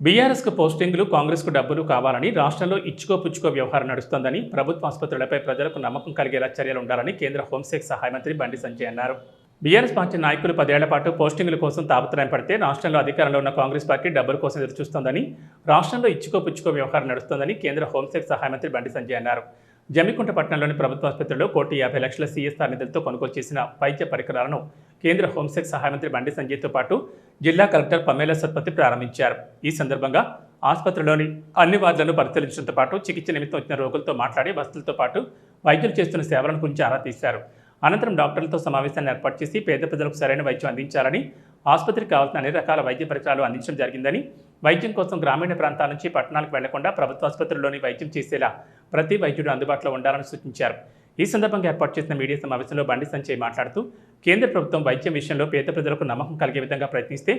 బీఆర్ఎస్కు పోస్టింగ్లు కాంగ్రెస్కు డబ్బులు కావాలని రాష్ట్రంలో ఇచ్చుకో పుచ్చుకో వ్యవహారం నడుస్తోందని ప్రభుత్వ ఆసుపత్రులపై ప్రజలకు నమ్మకం కలిగేలా చర్యలు ఉండాలని కేంద్ర హోంశాఖ సహాయ మంత్రి బండి సంజయ్ అన్నారు. బీఆర్ఎస్ పార్టీ నాయకులు పదేళ్ళ పాటు పోస్టింగుల కోసం తాపత్రయం పడితే రాష్ట్రంలో అధికారంలో ఉన్న కాంగ్రెస్ పార్టీ డబ్బుల కోసం ఎదురుచూస్తోందని రాష్ట్రంలో ఇచ్చుకో పుచ్చుకో వ్యవహారం నడుస్తోందని కేంద్ర హోంశాఖ సహాయ మంత్రి బండి సంజయ్ అన్నారు. జమ్మికుంట పట్టణంలోని ప్రభుత్వ ఆసుపత్రిలో కోటి యాభై లక్షల సీఎస్ఆర్ నిధులతో కొనుగోలు చేసిన వైద్య పరికరాలను కేంద్ర హోంశాఖ సహాయ మంత్రి బండి సంజయ్తో పాటు జిల్లా కలెక్టర్ పమేల సత్పతి ప్రారంభించారు. ఈ సందర్భంగా ఆసుపత్రిలోని అన్ని వార్డులను పరిశీలించడంతో పాటు చికిత్స నిమిత్తం వచ్చిన రోగులతో మాట్లాడి వసతులతో పాటు వైద్యులు చేస్తున్న సేవలను గురించి ఆరా తీశారు. అనంతరం డాక్టర్లతో సమావేశాన్ని ఏర్పాటు చేసి పేద ప్రజలకు సరైన వైద్యం అందించాలని ఆసుపత్రికి కావాల్సిన అన్ని రకాల వైద్య పరికరాలు అందించడం జరిగిందని వైద్యం కోసం గ్రామీణ ప్రాంతాల నుంచి పట్టణాలకు వెళ్ళకుండా ప్రభుత్వ ఆసుపత్రుల్లోని వైద్యం చేసేలా ప్రతి వైద్యుడు అందుబాటులో ఉండాలని సూచించారు. ఈ సందర్భంగా ఏర్పాటు చేసిన మీడియా సమావేశంలో బండి సంజయ్ మాట్లాడుతూ కేంద్ర ప్రభుత్వం వైద్యం విషయంలో పేద ప్రజలకు నమ్మకం కలిగే విధంగా ప్రయత్నిస్తే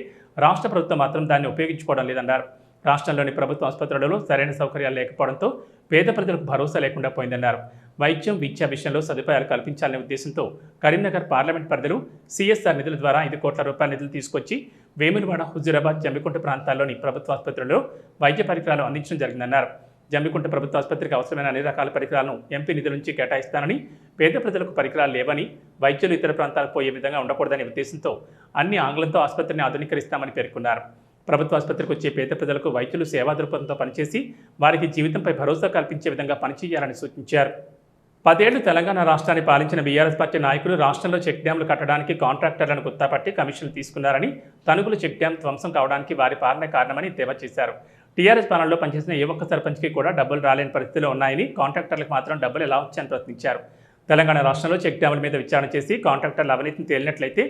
రాష్ట్ర ప్రభుత్వం మాత్రం దాన్ని ఉపయోగించుకోవడం లేదన్నారు. రాష్ట్రంలోని ప్రభుత్వ ఆసుపత్రులలో సరైన సౌకర్యాలు లేకపోవడంతో పేద ప్రజలకు భరోసా లేకుండా పోయిందన్నారు. వైద్యం విద్యా విషయంలో సదుపాయాలు కల్పించాలనే ఉద్దేశంతో కరీంనగర్ పార్లమెంట్ పరిధిలో సిఎస్ఆర్ నిధుల ద్వారా ఐదు కోట్ల రూపాయల నిధులు తీసుకొచ్చి వేములవాడ హుజూరాబాద్ జమ్మికుంట ప్రాంతాల్లోని ప్రభుత్వ ఆసుపత్రుల్లో వైద్య పరికరాలు అందించడం జరిగిందన్నారు. జమ్మికుంట ప్రభుత్వ ఆసుపత్రికి అవసరమైన అన్ని రకాల పరికరాలను ఎంపీ నిధుల నుంచి కేటాయిస్తానని పేద ప్రజలకు పరికరాలు లేవని వైద్యులు ఇతర ప్రాంతాలకు పోయే విధంగా ఉండకూడదనే ఉద్దేశంతో అన్ని ఆంగ్లంతో ఆసుపత్రిని ఆధునీకరిస్తామని పేర్కొన్నారు. ప్రభుత్వ ఆసుపత్రికి వచ్చే పేద ప్రజలకు వైద్యులు సేవా దృక్పథంతో పనిచేసి వారికి జీవితంపై భరోసా కల్పించే విధంగా పనిచేయాలని సూచించారు. పదేళ్ళు తెలంగాణ రాష్ట్రాన్ని పాలించిన బీఆర్ఎస్ పార్టీ నాయకులు రాష్ట్రంలో చెక్ డ్యాంలు కట్టడానికి కాంట్రాక్టర్లను గుర్తాపట్టి కమిషన్లు తీసుకున్నారని తణుకులు చెక్ డ్యాం ధ్వంసం కావడానికి వారి పాలనే కారణమని ఎద్దేవా చేశారు. టీఆర్ఎస్ పాలనలో పనిచేసిన ఏ ఒక్క సర్పంచ్కి కూడా డబ్బులు రాలేని పరిస్థితిలో ఉన్నాయని కాంట్రాక్టర్లకు మాత్రం డబ్బులు ఎలా వచ్చాయని ప్రశ్నించారు. తెలంగాణ రాష్ట్రంలో చెక్ డ్యాముల మీద విచారణ చేసి కాంట్రాక్టర్లు అవినీతిని తేలినట్లయితే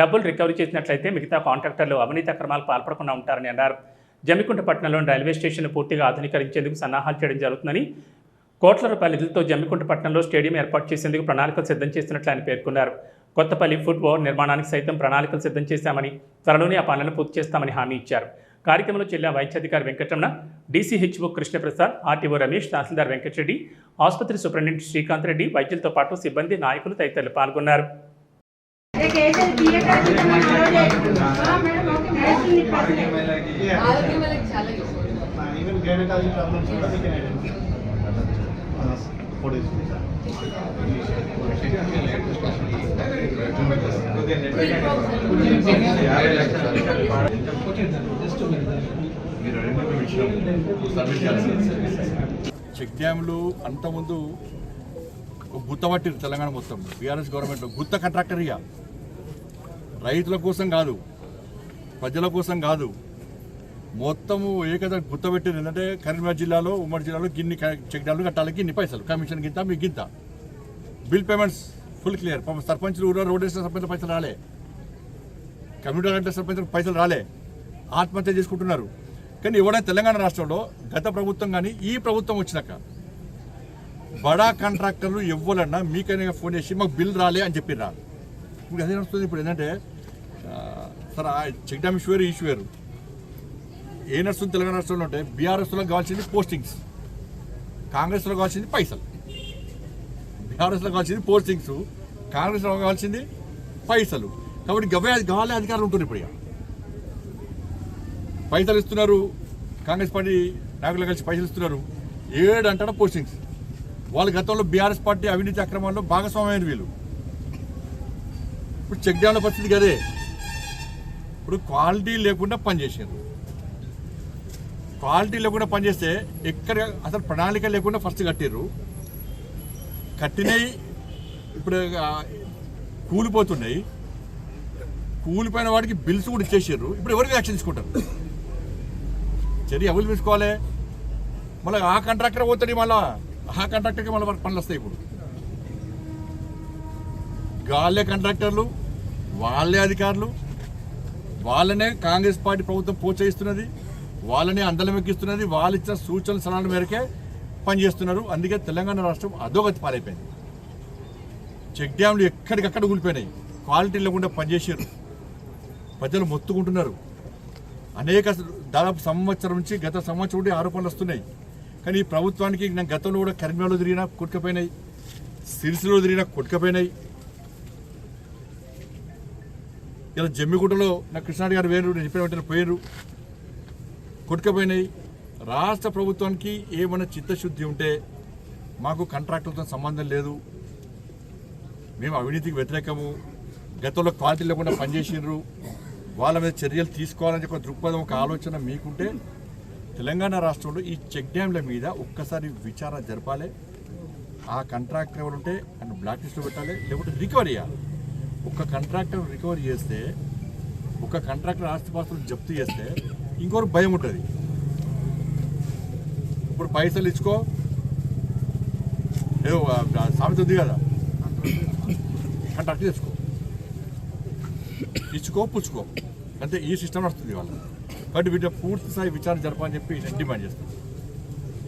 డబ్బులు రికవరీ చేసినట్లయితే మిగతా కాంట్రాక్టర్లు అవినీతి అక్రమాలు పాల్పడకుండా ఉంటారని అన్నారు. జమ్మికుంట పట్టణంలోని రైల్వే స్టేషన్ పూర్తిగా ఆధునీకరించేందుకు సన్నాహాలు చేయడం జరుగుతుందని కోట్ల రూపాయల నిధులతో జమ్మికుంట పట్టణంలో స్టేడియం ఏర్పాటు చేసేందుకు ప్రణాళికలు సిద్ధం చేస్తున్నట్లు ఆయన పేర్కొన్నారు. కొత్తపల్లి ఫుట్ ఓవర్ నిర్మాణానికి సైతం ప్రణాళికలు సిద్ధం చేశామని త్వరలోనే ఆ పనులను పూర్తి చేస్తామని హామీ ఇచ్చారు. కార్యక్రమంలో జిల్లా వైద్యాధికారి వెంకటరమణ డీసీహెచ్ఓ కృష్ణప్రసాద్ ఆర్టీఓ రమేష్ తహసీల్దార్ వెంకటరెడ్డి ఆసుపత్రి సూపరింటెండెంట్ శ్రీకాంత్ రెడ్డి వైద్యులతో పాటు సిబ్బంది నాయకులు తదితరులు పాల్గొన్నారు. చెక్ డ్యామ్లు అంతకుముందు గుత్త పట్టిరు తెలంగాణ మొత్తం. బీఆర్ఎస్ గవర్నమెంట్లో గుత్త కాంట్రాక్టర్ ఇక రైతుల కోసం కాదు. ప్రజల కోసం కాదు. మొత్తము ఏకద గుత్త ఏంటంటే కరీంనగర్ జిల్లాలో ఉమ్మడి జిల్లాలో గిన్ని చెక్ డ్యామ్లు కట్టాలి గిన్ని పైసలు కమిషన్ గింత మీకు గింత. బిల్ పేమెంట్స్ ఫుల్ క్లియర్ పాపం సర్పంచ్లు ఊరో రోడ్ వేసిన సర్పంచ్ పైసలు రాలే. కమ్యూనిటీ అంటే సర్పంచ్ పైసలు రాలే. ఆత్మహత్య చేసుకుంటున్నారు. కానీ ఎవడైనా తెలంగాణ రాష్ట్రంలో గత ప్రభుత్వం కానీ ఈ ప్రభుత్వం వచ్చినాక బడా కాంట్రాక్టర్లు ఇవ్వాలన్నా మీకైనా ఫోన్ చేసి మాకు బిల్ రాలే అని చెప్పిర్రా. ఇప్పుడు అదే నడుస్తుంది. ఇప్పుడు ఏంటంటే సార్ ఆ చెక్ డ్యామ్ ఇష్యూ వేరు ఇష్యూ వేరు. ఏ నడుస్తుంది తెలంగాణ రాష్ట్రంలో అంటే బీఆర్ఎస్లో కావాల్సింది పోస్టింగ్స్ కాంగ్రెస్లో కావాల్సింది పైసలు. బీఆర్ఎస్లో కావాల్సింది పోస్టింగ్స్ కాంగ్రెస్లో కావాల్సింది పైసలు. కాబట్టి గవే కావాలి అధికారులు ఉంటుంది ఇప్పుడు పైసలు ఇస్తున్నారు. కాంగ్రెస్ పార్టీ నాయకులు కలిసి పైసలు ఇస్తున్నారు. ఏడు అంటాడు పోస్టింగ్స్ వాళ్ళ గతంలో బీఆర్ఎస్ పార్టీ అవినీతి అక్రమాల్లో భాగస్వామ్యమైన వీళ్ళు. ఇప్పుడు చెక్ డ్యాంల పరిస్థితి కదే. ఇప్పుడు క్వాలిటీ లేకుండా పనిచేసారు క్వాలిటీ లేకుండా పనిచేస్తే ఎక్కడ అసలు ప్రణాళిక లేకుండా ఫస్ట్ కట్టారు కట్టినవి ఇప్పుడు కూలిపోతున్నాయి. కూలిపోయిన వాడికి బిల్స్ కూడా ఇచ్చేసారు ఇప్పుడు ఎవరికి యాక్షన్ తీసుకుంటారు? చర్య ఎవరు తీసుకోవాలి? మళ్ళీ ఆ కాంట్రాక్టర్ పోతాడు మళ్ళా. ఆ కాంట్రాక్టర్కి మళ్ళీ పనులు వస్తాయి ఇప్పుడు. వాళ్ళే కాంట్రాక్టర్లు వాళ్ళే అధికారులు వాళ్ళనే కాంగ్రెస్ పార్టీ ప్రభుత్వం ప్రోత్సహిస్తున్నది. వాళ్ళని అందలమెక్కిస్తున్నది వాళ్ళు ఇచ్చిన సూచనల సలహాల మేరకే పనిచేస్తున్నారు. అందుకే తెలంగాణ రాష్ట్రం అధోగతి పాలైపోయింది. చెక్ డ్యామ్లు ఎక్కడికక్కడ కూలిపోయినాయి క్వాలిటీ లేకుండా పనిచేసారు ప్రజలు మొత్తుకుంటున్నారు. అనేక దాదాపు సంవత్సరం నుంచి గత సంవత్సరం నుండి ఆరోపణలు వస్తున్నాయి. కానీ ఈ ప్రభుత్వానికి నేను గతంలో కూడా కరీంనగర్లో తిరిగినా కొట్టుకపోయినాయి. సిరిసిలో తిరిగినా కొట్టుకపోయినాయి. ఇలా జమ్మిగుట్టలో నా కృష్ణాడి గారు వేరు నేను చెప్పిన వెంటనే పోయారు కొట్టుకుపోయినాయి. రాష్ట్ర ప్రభుత్వానికి ఏమైనా చిత్తశుద్ధి ఉంటే మాకు కాంట్రాక్టులతో సంబంధం లేదు. మేము అవినీతికి వ్యతిరేకము. గతంలో క్వాలిటీ లేకుండా పనిచేసినారు వాళ్ళ మీద చర్యలు తీసుకోవాలని ఒక దృక్పథం ఒక ఆలోచన మీకుంటే తెలంగాణ రాష్ట్రంలో ఈ చెక్ డ్యాంల మీద ఒక్కసారి విచారణ జరపాలి. ఆ కాంట్రాక్టర్ ఎవరు ఉంటే అండ్ బ్లాక్ లిస్ట్లో పెట్టాలి లేకుంటే రికవరీ చేయాలి. ఒక కాంట్రాక్టర్ రికవరీ చేస్తే ఒక కాంట్రాక్టర్ ఆస్తిపాస్తులు జప్తు చేస్తే ఇంకొకరు భయం ఉంటుంది. ఇప్పుడు పైసలు ఇచ్చుకో. ఏదో సామెత ఉంది కదా. కాంట్రాక్ట్ చేసుకో. ఇచ్చుకో పుచ్చుకో. అంటే ఈ సిస్టమ్ వస్తుంది వాళ్ళు కాబట్టి వీటి పూర్తి స్థాయి విచారణ జరపని చెప్పి నేను డిమాండ్ చేస్తాను